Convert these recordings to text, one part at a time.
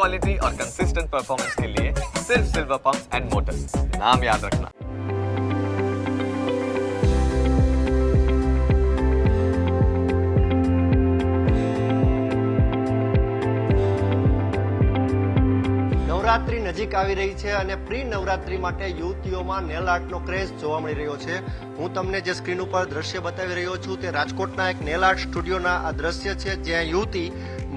Quality और consistent performance के लिए सिर्फ सिल्वर पंप्स एंड मोटर्स नाम याद रखना નવરાત્રી નજીક આવી રહી છે અને પ્રી નવરાત્રી માટે યુવતીઓમાં નેલ આર્ટનો ક્રેઝ જોવા મળી રહ્યો છે હું તમને જે સ્ક્રીન ઉપર દ્રશ્ય બતાવી રહ્યો છું તે રાજકોટના એક નેલ આર્ટ સ્ટુડિયોના આ દ્રશ્ય છે જ્યાં યુવતી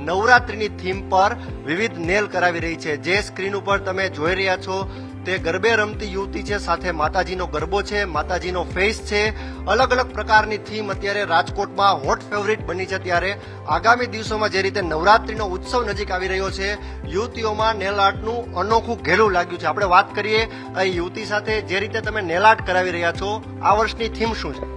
નવરાત્રીની થીમ પર વિવિધ નેલ કરાવી રહી છે. જે સ્ક્રીન ઉપર તમે જોઈ રહ્યા છો, તે ગરબે રમતી યુવતી છે, સાથે માતાજીનો ગરબો છે, માતાજીનો ફેસ છે. અલગ અલગ પ્રકારની થીમ અત્યારે રાજકોટમાં હોટ ફેવરિટ બની છે ત્યારે. આગામી દિવસોમાં જે રીતે નવરાત્રીનો ઉત્સવ નજીક આવી રહ્યો છે, યુવતીઓમાં નેલ આર્ટનું અનોખું ઘેલું લાગ્યું છે. આપણે વાત કરીએ યુવતી સાથે જે રીતે તમે નેલ આર્ટ કરાવી રહ્યા છો, આ વર્ષની થીમ શું છે?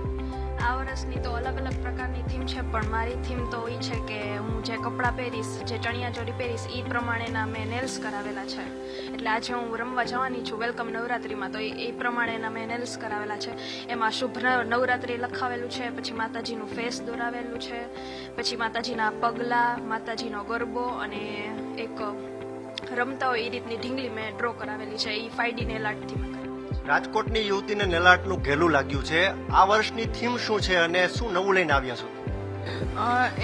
આ તો અલગ અલગ પ્રકારની થીમ છે, પણ મારી થીમ તો એ છે કે હું જે કપડાં પહેરીશ, જે ચણિયા ચોળી પહેરીશ એ પ્રમાણેના મેં નેલ્સ કરાવેલા છે. એટલે આજે હું રમવા જવાની છું. વેલકમ નવરાત્રિમાં. તો એ પ્રમાણેના મેં નેલ્સ કરાવેલા છે. એમાં શુભ નવરાત્રિ લખાવેલું છે, પછી માતાજીનું ફેસ દોરાવેલું છે, પછી માતાજીના પગલાં, માતાજીનો ગરબો અને એક રમતા હોય એ રીતની ઢીંગલી મેં ડ્રો કરાવેલી છે. એ ફાઈડીને લાટથી મેં. રાજકોટની યુવતીને નેલ આર્ટનું ઘેલું લાગ્યું છે. આ વર્ષની થીમ શું છે અને શું નવું લઈને આવ્યા છો?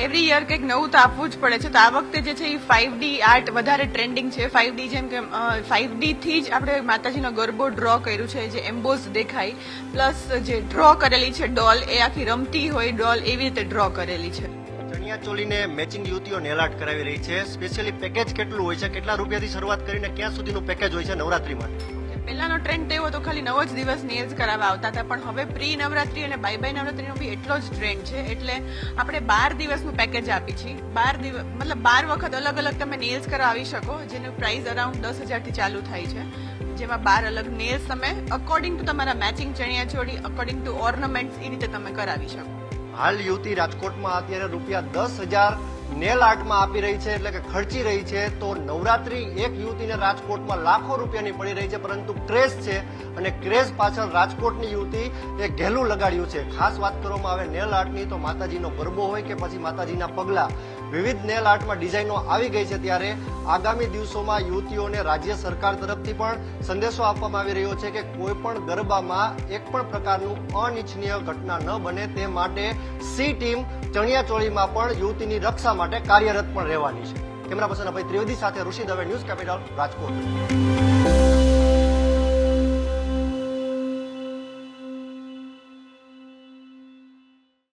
એવરી યર કંઈક નવું તો આપવું જ પડે છે. તો આ વખતે જે છે એ ફાઇવ ડી આર્ટ વધારે ટ્રેન્ડિંગ છે. ફાઇવ ડી જેમ કે ફાઇવ ડી થી જ આપણે માતાજીનો ગરબો ડ્રો કર્યું છે જે એમ્બોઝ દેખાય. પ્લસ જે ડ્રો કરેલી છે ડોલ એ આખી રમતી હોય ડોલ એવી રીતે ડ્રો કરેલી છે. ચણિયા ચોલીને મેચિંગ યુવતીઓ નેલાટ કરાવી રહી છે. સ્પેશિયલી પેકેજ કેટલું હોય છે? કેટલા રૂપિયાથી શરૂઆત કરીને ક્યાં સુધીનું પેકેજ હોય છે નવરાત્રી માટે પહેલાનો ટ્રેન્ડ તો એવો તો ખાલી નવ જ દિવસ નેલ્સ કરાવવા આવતા હતા, પણ હવે પ્રી નવરાત્રી અને બાય બાય નવરાત્રીનો બી એટલો જ ટ્રેન્ડ છે, એટલે આપણે બાર દિવસનું પેકેજ આપી છીએ. બાર દિવસ મતલબ બાર વખત અલગ અલગ તમે નેલ્સ કરાવી શકો, જેનું પ્રાઇસ અરાઉન્ડ દસ હજારથી ચાલુ થાય છે. જેમાં બાર અલગ નેલ્સ તમે અકોર્ડિંગ ટુ તમારા matching chaniya choli according to ornaments એ રીતે તમે કરાવી શકો. હાલ યુવતી રાજકોટમાં અત્યારે રૂપિયા દસ હજાર નેલ આર્ટમાં આપી રહી છે, એટલે કે ખર્ચી રહી છે, તો નવરાત્રી એક યુવતીને રાજકોટમાં લાખો રૂપિયાની પડી રહી છે, પરંતુ ક્રેઝ છે અને ક્રેઝ પાછળ રાજકોટની યુવતી એ ઘેલું લગાડ્યું છે. ખાસ વાત કરવામાં આવે નેલ આર્ટની, તો માતાજીનો ગરબો હોય કે પછી માતાજીના પગલા વિવિધ નેલ આર્ટમાં ડિઝાઇનો આવી ગઈ છે ત્યારે આગામી દિવસોમાં યુવતીઓને રાજ્ય સરકાર તરફથી પણ સંદેશો આપવામાં આવી રહ્યો છે કે કોઈ પણ ગરબામાં એક પણ પ્રકારનું અનિચ્છનીય ઘટના ન બને તે માટે સી ટીમ ચણિયાચોળીમાં પણ યુવતીની રક્ષા માટે કાર્યરત પણ રહેવાની છે. કેમેરા પર્સન અભય ત્રિવેદી સાથે ઋષિ દવે ન્યૂઝ કેપિટલ રાજકોટ.